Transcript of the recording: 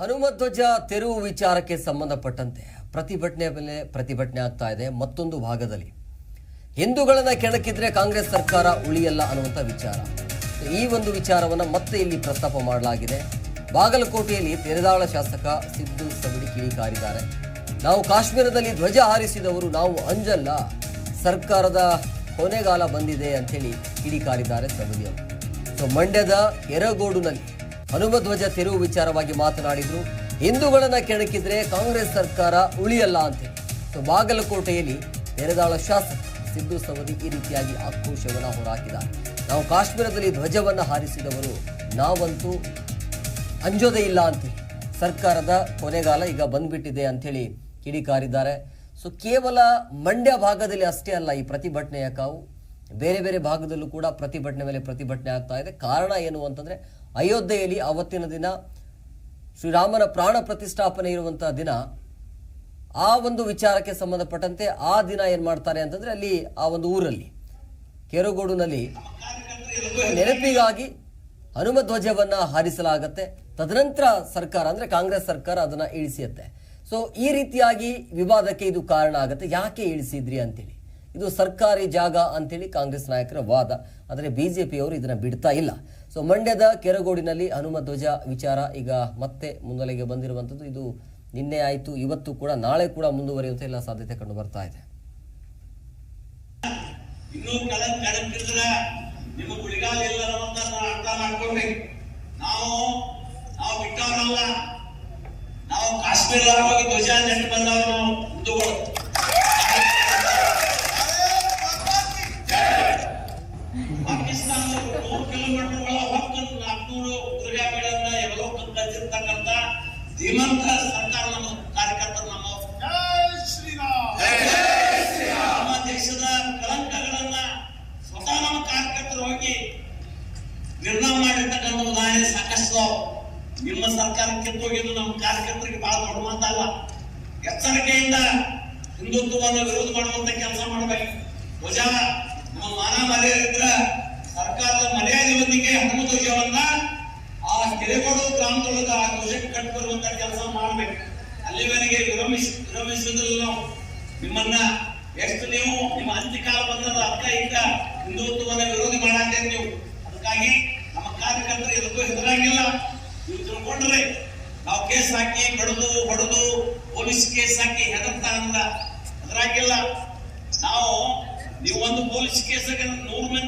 ಹನುಮಧ್ವಜ ತೆರವು ವಿಚಾರಕ್ಕೆ ಸಂಬಂಧಪಟ್ಟಂತೆ ಪ್ರತಿಭಟನೆ ಮೇಲೆ ಪ್ರತಿಭಟನೆ ಆಗ್ತಾ ಇದೆ ಮತ್ತೊಂದು ಭಾಗದಲ್ಲಿ. ಹಿಂದೂಗಳನ್ನ ಕೆಣಕಿದ್ರೆ ಕಾಂಗ್ರೆಸ್ ಸರ್ಕಾರ ಉಳಿಯಲ್ಲ ಅನ್ನುವಂಥ ವಿಚಾರ. ಈ ಒಂದು ವಿಚಾರವನ್ನ ಮತ್ತೆ ಇಲ್ಲಿ ಪ್ರಸ್ತಾಪ ಮಾಡಲಾಗಿದೆ. ಬಾಗಲಕೋಟೆಯಲ್ಲಿ ತೆರೆದಾಳ ಶಾಸಕ ಸಿದ್ದು ಸವಡಿ ಕಿಡಿಕಾರಿದ್ದಾರೆ. ನಾವು ಕಾಶ್ಮೀರದಲ್ಲಿ ಧ್ವಜ ಹಾರಿಸಿದವರು ನಾವು ಅಂಜಲ್ಲ. ಸರ್ಕಾರದ ಕೊನೆಗಾಲ ಬಂದಿದೆ ಅಂತೇಳಿ ಕಿಡಿಕಾರಿದ್ದಾರೆ ಸವದಿ ಅವರು. ಸೊ, ಮಂಡ್ಯದ ಯರಗೋಡುನಲ್ಲಿ ಹನುಮಧ್ವಜ ತೆರವು ವಿಚಾರವಾಗಿ ಮಾತನಾಡಿದ್ರು. ಹಿಂದೂಗಳನ್ನ ಕೆಣಕಿದ್ರೆ ಕಾಂಗ್ರೆಸ್ ಸರ್ಕಾರ ಉಳಿಯಲ್ಲ ಅಂತ ಸೊ ಬಾಗಲಕೋಟೆಯಲ್ಲಿ ನೆರೆದಾಳ ಶಾಸಕ ಸಿದ್ದು ಸವದಿ ಈ ರೀತಿಯಾಗಿ ಆಕ್ರೋಶವನ್ನು ಹೊರಹಾಕಿದ್ದಾರೆ ನಾವು ಕಾಶ್ಮೀರದಲ್ಲಿ ಧ್ವಜವನ್ನು ಹಾರಿಸಿದವರು ನಾವಂತೂ ಅಂಜೋದೇ ಇಲ್ಲ ಅಂತ ಸರ್ಕಾರದ ಕೊನೆಗಾಲ ಈಗ ಬಂದ್ಬಿಟ್ಟಿದೆ ಅಂಥೇಳಿ ಕಿಡಿಕಾರಿದ್ದಾರೆ. ಸೊ ಕೇವಲ ಮಂಡ್ಯ ಭಾಗದಲ್ಲಿ ಅಷ್ಟೇ ಅಲ್ಲ ಈ ಪ್ರತಿಭಟನೆಯ ಕಾವು ಬೇರೆ ಬೇರೆ ಭಾಗದಲ್ಲೂ ಕೂಡ ಪ್ರತಿಭಟನೆ ಮೇಲೆ ಪ್ರತಿಭಟನೆ ಆಗ್ತಾ ಇದೆ. ಕಾರಣ ಏನು ಅಂತಂದ್ರೆ, ಅಯೋಧ್ಯೆಯಲ್ಲಿ ಅವತ್ತಿನ ದಿನ ಶ್ರೀರಾಮನ ಪ್ರಾಣ ಪ್ರತಿಷ್ಠಾಪನೆ ಇರುವಂತಹ ದಿನ, ಆ ಒಂದು ವಿಚಾರಕ್ಕೆ ಸಂಬಂಧಪಟ್ಟಂತೆ ಆ ದಿನ ಏನು ಮಾಡ್ತಾರೆ ಅಂತಂದ್ರೆ, ಅಲ್ಲಿ ಆ ಒಂದು ಊರಲ್ಲಿ, ಕೆರಗೋಡುನಲ್ಲಿ ನೆನಪಿಗಾಗಿ ಹನುಮ ಧ್ವಜವನ್ನ ಹಾರಿಸಲಾಗತ್ತೆ. ತದನಂತರ ಸರ್ಕಾರ, ಅಂದ್ರೆ ಕಾಂಗ್ರೆಸ್ ಸರ್ಕಾರ ಅದನ್ನ ಇಳಿಸಿಯತ್ತೆ. ಸೊ ಈ ರೀತಿಯಾಗಿ ವಿವಾದಕ್ಕೆ ಇದು ಕಾರಣ ಆಗುತ್ತೆ. ಯಾಕೆ ಇಳಿಸಿದ್ರಿ ಅಂತೇಳಿ? ಇದು ಸರ್ಕಾರಿ ಜಾಗ ಅಂತೇಳಿ ಕಾಂಗ್ರೆಸ್ ನಾಯಕರ ವಾದ. ಆದರೆ ಬಿ ಜೆ ಪಿಯವರು ಇದನ್ನು ಬಿಡ್ತಾ ಇಲ್ಲ. ಸೊ ಮಂಡ್ಯದ ಕೆರಗೋಡಿನಲ್ಲಿ ಹನುಮ ಧ್ವಜ ವಿಚಾರ ಈಗ ಮತ್ತೆ ಮುನ್ನೆಲೆಗೆ ಬಂದಿರುವಂಥದ್ದು ಇದು ನಿನ್ನೆ ಆಯಿತು, ಇವತ್ತು ಕೂಡ, ನಾಳೆ ಕೂಡ ಮುಂದುವರಿಯುವಂಥ ಎಲ್ಲ ಸಾಧ್ಯತೆ ಕಂಡು ಬರ್ತಾ ಇದೆ. ನಾವು ನಾವು ಬಿಟ್ಟವರಲ್ಲ. ನಾವು ಕಾಶ್ಮೀರ ಹೋಗಿ ಧ್ವಜ ನೆಟ್ಟು ಬಂದವರು ನೂರು ಕಿಲೋಮೀಟರ್ಗಳ ಹೊತ್ತು ನಾಲ್ಕುನೂರು ಉಗ್ರಗಾಮಿಗಳನ್ನ ಎವಲೋಕನ್ ಕಳಿಸಿರ್ತಕ್ಕಂಥ ಧೀಮಂತ ಸರ್ಕಾರ ನಮ್ಮ ಕಾರ್ಯಕರ್ತರು ನಮ್ಮ ನಮ್ಮ ದೇಶದ ಕಲಂಕಗಳನ್ನ ಸ್ವತಃ ನಮ್ಮ ಕಾರ್ಯಕರ್ತರು ಹೋಗಿ ನಿರ್ಣಯ ಮಾಡಿರ್ತಕ್ಕಂಥ ಉದಾಹರಣೆ ಸಾಕಷ್ಟು. ನಿಮ್ಮ ಸರ್ಕಾರ ಕಿತ್ತೋಗಿದ್ದು ನಮ್ಮ ಕಾರ್ಯಕರ್ತರಿಗೆ ಬಹಳ ದೊಡ್ಡ ಮಾತಲ್ಲ ಎಚ್ಚರಿಕೆಯಿಂದ ಹಿಂದುತ್ವವನ್ನು ವಿರೋಧ ಮಾಡುವಂತ ಕೆಲಸ ಮಾಡಬೇಕು ಧ್ವಜ ನಮ್ಮ ಮಾನ ಮರ್ಯಾದೆ ಸರ್ಕಾರದ ಮರ್ಯಾದೆಯೊಂದಿಗೆ ಧ್ವಜವನ್ನ ಆ ಕೆರೆಗೋಡು ಗ್ರಾಮದೊಳಗ ಆ ಧ್ವಜಕ್ಕೆ ಕಟ್ಟಿಬರುವಂತ ಕೆಲಸ ಮಾಡಬೇಕು. ಅಲ್ಲಿವರೆಗೆ ವಿರಮಿಸ್ ವಿರಮಿಸಿದ್ರಲ್ಲ ನಾವು. ನಿಮ್ಮನ್ನ ಎಷ್ಟು ನೀವು ನಿಮ್ಮ ಅಂತ್ಯಕಾಲ ಬಂದದ ಅರ್ಥ ಈಗ ಹಿಂದುತ್ವವನ್ನ ವಿರೋಧಿ ಮಾಡಿದ್ರೆ ನೀವು. ಅದಕ್ಕಾಗಿ ನಮ್ಮ ಕಾರ್ಯಕರ್ತರು ಇದಕ್ಕೂ ಹೆದರಾಗಿಲ್ಲ. ನೀವು ತಿಳ್ಕೊಂಡ್ರೆ ನಾವು ಕೇಸ್ ಹಾಕಿ ಬಡದು, ಹೊಡೆದು, ಪೊಲೀಸ್ ಕೇಸ್ ಹಾಕಿ ಹೆದರ್ತಾ ಅಂದ ಹೆದರಾಗಿಲ್ಲ ನಾವು, ನೀವು ಒಂದು ಪೊಲೀಸ್ ಕೇಸ್ ನೂರು ಮಂದಿ